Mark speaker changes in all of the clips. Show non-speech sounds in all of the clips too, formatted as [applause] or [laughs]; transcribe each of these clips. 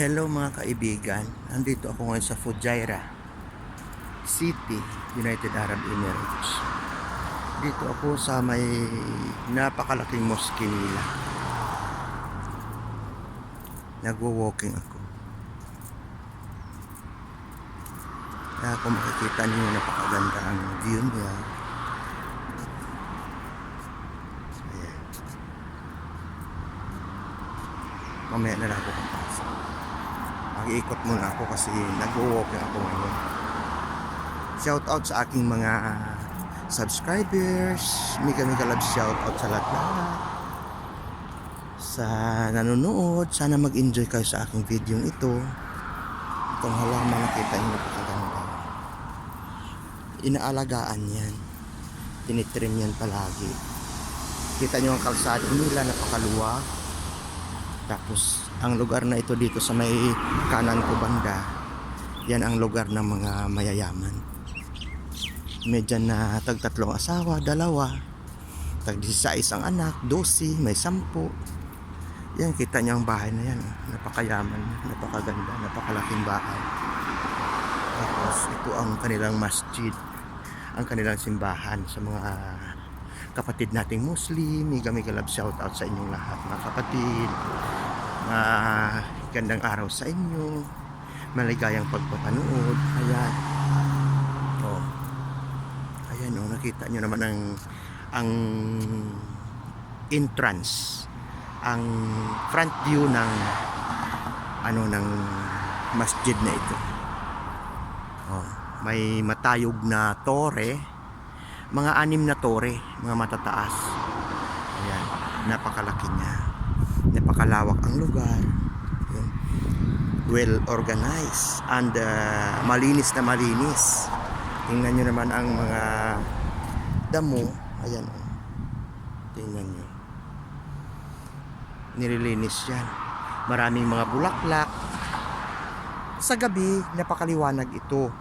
Speaker 1: Hello mga kaibigan, nandito ako ngayon sa Fujairah City, United Arab Emirates. Dito ako sa may napakalaking mosque nila. Nagwo-walking ako. Kaya kung makikita niyo napakaganda ang view niya. Mamaya na lang ako papasok. Mag-iikot muna ako kasi nag-walking ako ngayon. Shout out sa aking mga subscribers. Mika Mika Love shout out sa lahat-lahat. Sa nanonood, sana mag-enjoy kayo sa aking video ito. Itong halaman nakita niyo napakaganda. Inaalagaan yan. Tinitrim yan palagi. Kita niyo ang kalsada nila napakaluwag. Tapos, ang lugar na ito dito sa may kanan ko banda, yan ang lugar ng mga mayayaman. Medyo na tagtatlong asawa, dalawa, tag 16 ang anak, 12, may 10. Yan, kita niyo ang bahay na yan. Napakayaman, napakaganda, napakalaking bahay. Tapos, ito ang kanilang masjid, ang kanilang simbahan sa mga kapatid nating Muslim. Miga miga love shout out sa inyong lahat mga kapatid. Mga gandang araw sa inyo. Maligayang pagpapanood. Ayan. Oh. Ayan oh, nakita nyo naman ang ang entrance ang front view ng ano ng masjid na ito. Oh, may matayog na tore mga anim na tore, mga matataas. Ayan, napakalaki niya. Napakalawak ang lugar. Well organized and uh, malinis na malinis. Tingnan nyo naman ang mga damo. Ayan. oh. Tingnan nyo. Nililinis yan. Maraming mga bulaklak. Sa gabi, napakaliwanag ito.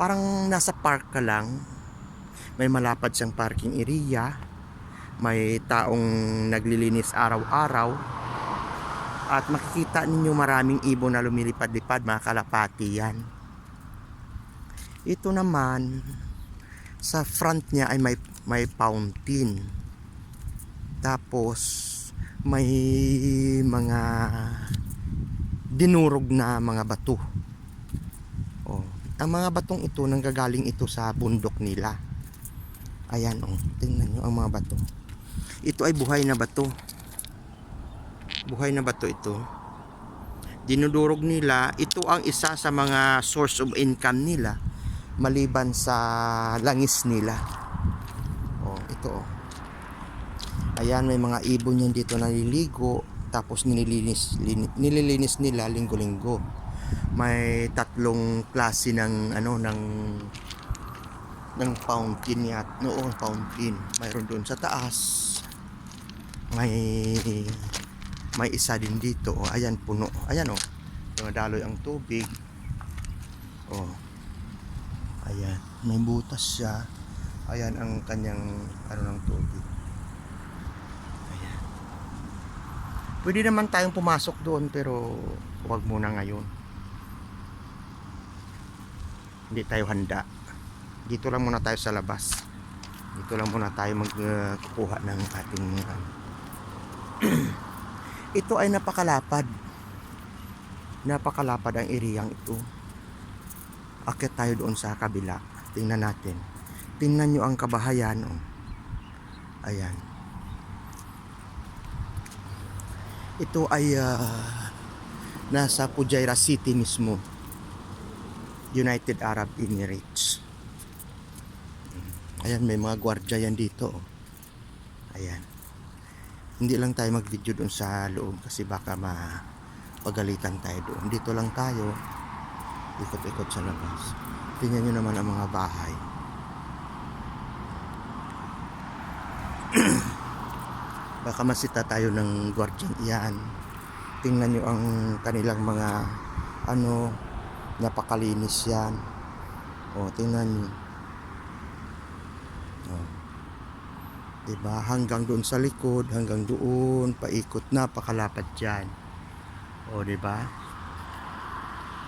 Speaker 1: Parang nasa park ka lang, may malapad siyang parking area. May taong naglilinis araw-araw. At makikita ninyo maraming ibon na lumilipad-lipad mga kalapati yan. Ito naman sa front niya ay may, may fountain. Tapos may mga dinurog na mga bato. Oh, ang mga batong ito nanggagaling ito sa bundok nila Ayan oh, tingnan nyo ang mga bato. Ito ay buhay na bato. Buhay na bato ito. Dinudurog nila, ito ang isa sa mga source of income nila maliban sa langis nila. Oh, ito oh. Ayan, may mga ibon yan dito naliligo tapos nililinis lin- nililinis nila linggo-linggo. May tatlong klase ng ano ng ng fountain yat noon fountain. Mayroon doon sa taas. May may isa din dito. Oh, ayan puno. Ayan oh. Dumadaloy ang tubig. Oh. Ayan may butas siya. Ayan ang kanyang ano ng tubig. Ayan. Pwede naman tayong pumasok doon pero huwag muna ngayon. Hindi tayo handa dito lang muna tayo sa labas. Dito lang muna tayo magkukuha ng ating uh, [clears throat] ito ay napakalapad. Napakalapad ang eriyang ito. Akit tayo doon sa kabila. Tingnan natin. Tingnan nyo ang kabahayan oh. ayan. Ito ay uh, nasa Fujairah City mismo. United Arab Emirates Ayan, may mga gwardya yan dito. oh. Ayan. Hindi lang tayo mag-video doon sa loob kasi baka mapagalitan tayo doon. Dito lang tayo. Ikot-ikot sa labas. Tingnan nyo naman ang mga bahay. [clears throat] baka masita tayo ng gwardyang iyan. Tingnan nyo ang kanilang mga ano, napakalinis yan. O, tingnan nyo. Oh. 'Diba? Hanggang doon sa likod, hanggang doon, paikot na, pakalapad diyan. O, di ba?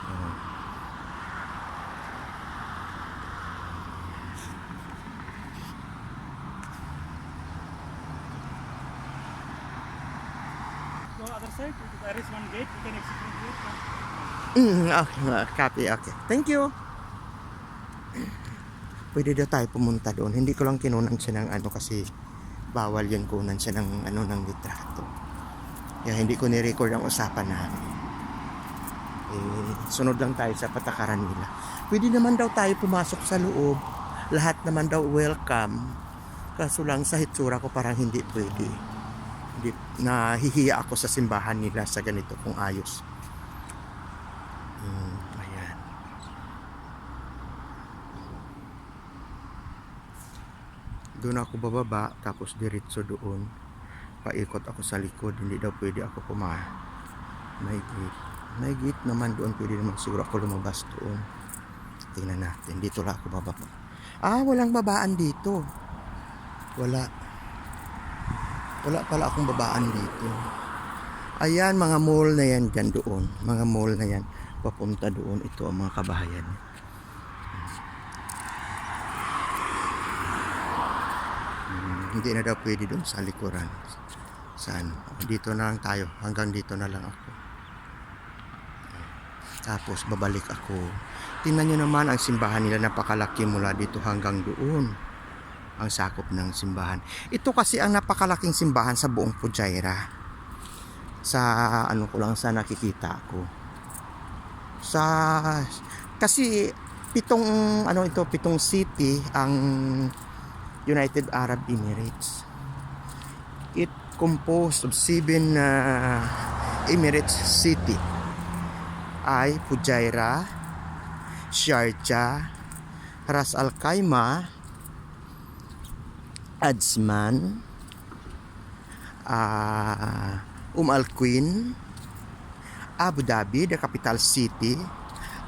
Speaker 1: Oh.
Speaker 2: Go other side. There is one gate. You can exit from here.
Speaker 1: Mm, okay, copy, okay. Thank you. Pwede daw tayo pumunta doon. Hindi ko lang kinunan siya ng ano kasi bawal yun kunan siya ng ano ng litrato. Kaya hindi ko ni-record ang usapan namin. Eh, sunod lang tayo sa patakaran nila. Pwede naman daw tayo pumasok sa loob. Lahat naman daw welcome. Kaso lang sa hitsura ko parang hindi pwede. Hindi, nahihiya ako sa simbahan nila sa ganito kung ayos. Mm, ayan. Doon ako bababa, tapos diretso doon. Paikot ako sa likod, hindi daw pwede ako puma. May gate. May gate naman doon, pwede naman siguro ako lumabas doon. Tingnan natin, dito lang ako bababa. Ah, walang babaan dito. Wala. Wala pala akong babaan dito. Ayan, mga mall na yan dyan doon. Mga mall na yan. Papunta doon. Ito ang mga kabahayan. Hindi na daw pwede doon sa likuran. Saan? Dito na lang tayo. Hanggang dito na lang ako. Tapos babalik ako. Tingnan nyo naman ang simbahan nila. Napakalaki mula dito hanggang doon. Ang sakop ng simbahan. Ito kasi ang napakalaking simbahan sa buong Pujaira sa ano ko lang sa nakikita ko sa kasi pitong ano ito pitong city ang United Arab Emirates. It composed of seven uh, Emirates city. Ay Fujairah Sharjah Ras Al Khaimah Ajman ah Um Al Queen, Abu Dhabi, the capital city,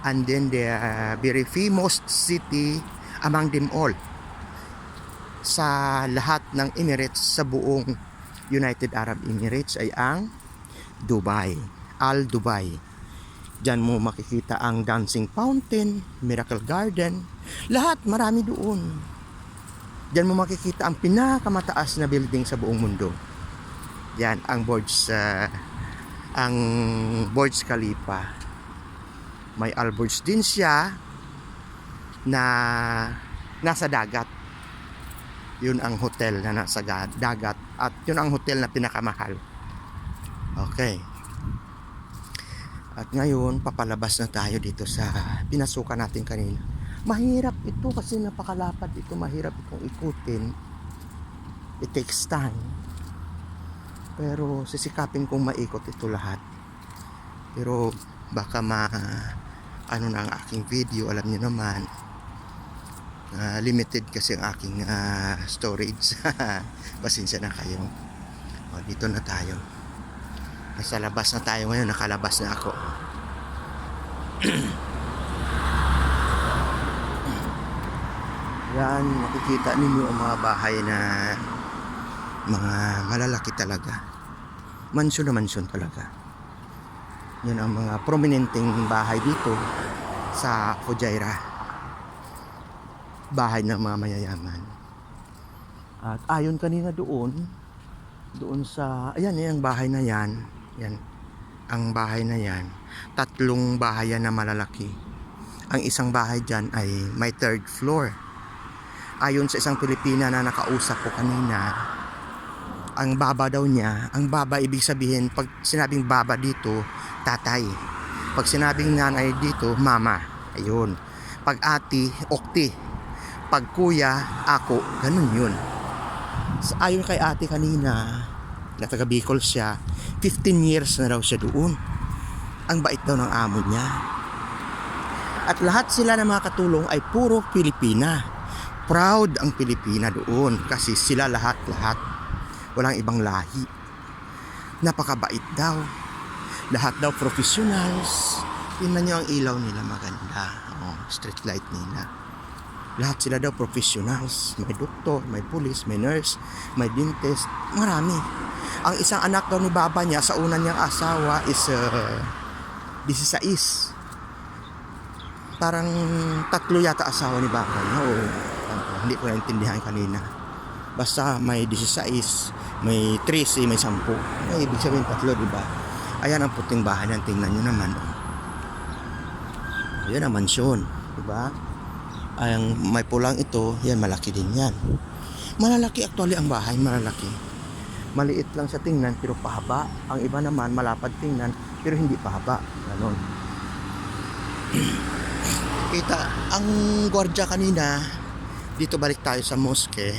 Speaker 1: and then the uh, very famous city among them all sa lahat ng Emirates sa buong United Arab Emirates ay ang Dubai, Al Dubai. Diyan mo makikita ang Dancing Fountain, Miracle Garden, lahat marami doon. Diyan mo makikita ang pinakamataas na building sa buong mundo. Yan ang Burj uh, ang Burj Khalifa. May Al Burj din siya na nasa dagat. Yun ang hotel na nasa ga- dagat at yun ang hotel na pinakamahal. Okay. At ngayon, papalabas na tayo dito sa pinasukan natin kanina. Mahirap ito kasi napakalapad ito. Mahirap itong ikutin. It takes time. Pero sisikapin kong maikot ito lahat. Pero baka ma ano na ang aking video, alam niyo naman. Ah, limited kasi ang aking ah, storage. [laughs] Pasensya na kayo. O, dito na tayo. Nasa labas na tayo ngayon, nakalabas na ako. [clears throat] Yan, makikita ninyo ang mga bahay na mga malalaki talaga. Mansyon na mansyon talaga. Yan ang mga prominenteng bahay dito sa Fujairah. Bahay ng mga mayayaman. At ayon kanina doon, doon sa, ayan, yan ang bahay na yan. Yan, ang bahay na yan. Tatlong bahay yan na malalaki. Ang isang bahay dyan ay may third floor. Ayon sa isang Pilipina na nakausap ko kanina, ang baba daw niya, ang baba ibig sabihin, pag sinabing baba dito, tatay. Pag sinabing nanay dito, mama. Ayun. Pag ati, okti. Pag kuya, ako. Ganun yun. Sa ayon kay ate kanina, na taga Bicol siya, 15 years na raw siya doon. Ang bait daw ng amo niya. At lahat sila ng mga katulong ay puro Pilipina. Proud ang Pilipina doon kasi sila lahat-lahat walang ibang lahi. Napakabait daw. Lahat daw professionals. Tingnan nyo ang ilaw nila maganda. Oh, street light nila. Lahat sila daw professionals. May doktor, may police, may nurse, may dentist. Marami. Ang isang anak daw ni baba niya sa una niyang asawa is uh, 16. Parang tatlo yata asawa ni baba niya. O, ano, hindi ko naintindihan kanina. Basta may 16, may 13, may 10. Ay, ibig sabihin tatlo, di ba? Ayan ang puting bahay niyan. Tingnan nyo naman. Oh. Ayan ang mansyon. Di ba? Ang may pulang ito, yan malaki din yan. Malalaki actually ang bahay, malalaki. Maliit lang sa tingnan pero pahaba. Ang iba naman malapad tingnan pero hindi pahaba. Ganon. [clears throat] Kita, ang gwardiya kanina, dito balik tayo sa mosque.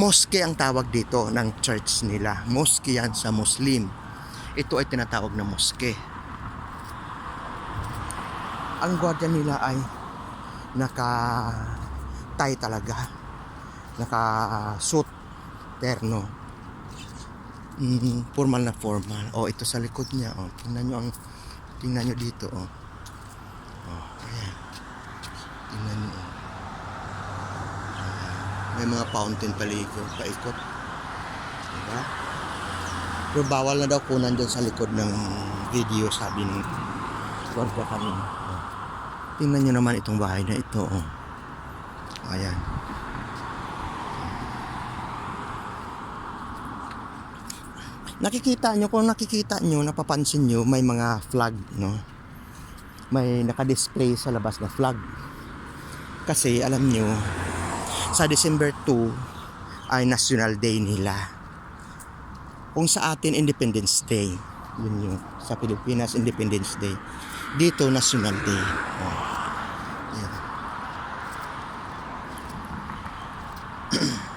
Speaker 1: Mosque ang tawag dito ng church nila. Mosque yan sa Muslim. Ito ay tinatawag na mosque. Ang gwardiya nila ay naka tie talaga. Naka suit terno. Mm, formal na formal. Oh, ito sa likod niya. Oh, tingnan nyo ang tingnan nyo dito. Oh. Oh, ayan. Tingnan nyo. Oh. May mga fountain palikod, paikot. Diba? Pero bawal na daw kunan dyan sa likod ng video, sabi ng gwardiya kanina. Tingnan nyo naman itong bahay na ito. Oh. Ayan. Nakikita nyo, kung nakikita nyo, napapansin nyo, may mga flag, no? May nakadisplay sa labas na flag. Kasi, alam nyo, sa December 2 ay National Day nila. Kung sa atin, Independence Day. Yun yun. Sa Pilipinas, Independence Day. Dito, National Day. Oh. Yan. [clears throat]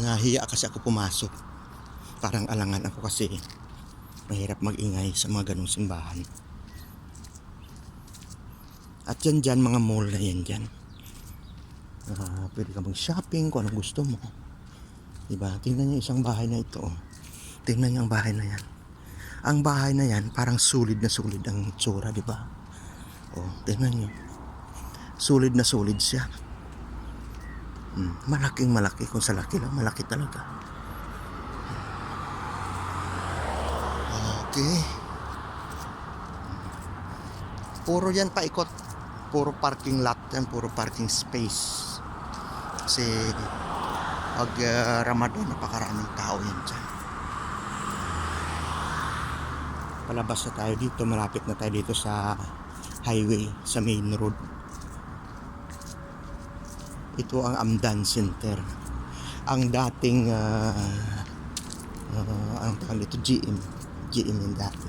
Speaker 1: Nahiya kasi ako pumasok. Parang alangan ako kasi mahirap magingay sa mga ganong simbahan. At yan dyan, mga mall na yan dyan. Ah, pwede ka mag-shopping kung anong gusto mo. Diba? Tingnan niyo isang bahay na ito. Tingnan niyo ang bahay na yan. Ang bahay na yan, parang sulit na sulit ang tsura, di ba? Oh, tingnan niyo. Sulit na sulit siya. Hmm, malaking malaki. Kung sa laki lang, malaki talaga. Okay. Puro yan paikot. Puro parking lot yan. Puro parking space. Kasi pag uh, Ramadan, napakaraming tao yan dyan. Palabas na tayo dito. Malapit na tayo dito sa highway, sa main road. Ito ang Amdan Center. Ang dating uh, uh, ang tawag dito GM. GM yung dati.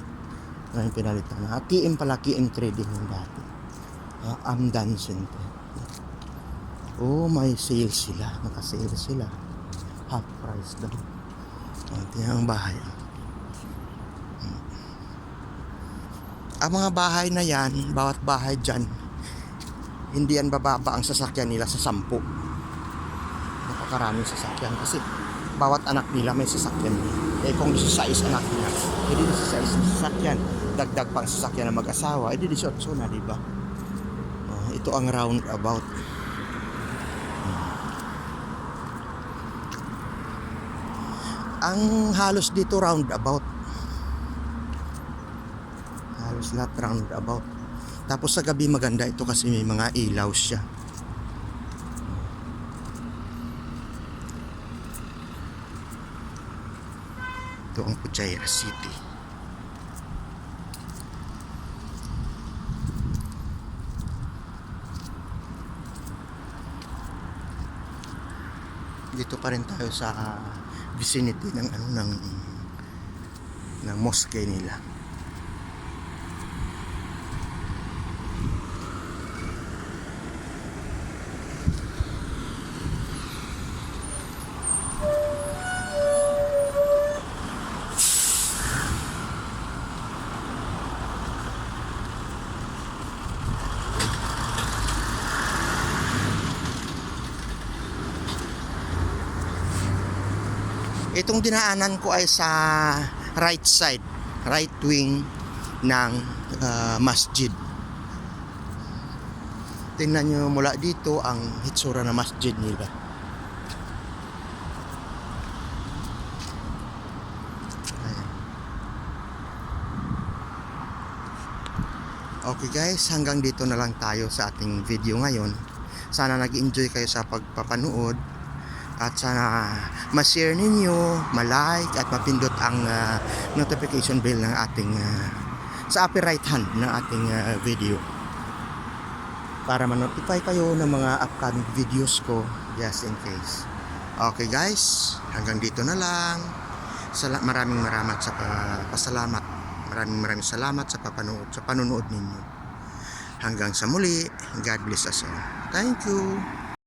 Speaker 1: Ngayon pinalitan na. TM pala, KM Trading yung dati. Uh, Amdan Center. Oh, may sale sila. Naka-sale sila. Half price daw. Oh, tingnan ang bahay. Hmm. Ang mga bahay na yan, bawat bahay dyan, hindi yan bababa ang sasakyan nila sa sampu. Napakaraming sasakyan kasi bawat anak nila may sasakyan. Eh kung 16 anak nila, edi 16 na sasakyan. Dagdag pang sasakyan ng mag-asawa, edi 18 na, di ba? Oh, ito ang roundabout. Ang halos dito roundabout. Halos lahat roundabout. Tapos sa gabi maganda ito kasi may mga ilaw siya. Ito ang Pujaira City. Dito pa rin tayo sa vicinity ng ano ng ng mosque nila. Itong dinaanan ko ay sa right side, right wing ng ah, masjid. Tingnan nyo mula dito ang hitsura ng masjid nila. Okay guys, hanggang dito na lang tayo sa ating video ngayon. Sana nag-enjoy kayo sa pagpapanood at sana ma-share ninyo, ma-like at mapindot ang ah, notification bell ng ating ah, sa upper right hand ng ating ah, video para ma-notify kayo ng mga upcoming videos ko just in case. Okay guys, hanggang dito na lang. Sala- maraming maraming sa pa- pasalamat. Maraming maraming salamat sa papanood sa panonood ninyo. Hanggang sa muli, God bless us all. Thank you.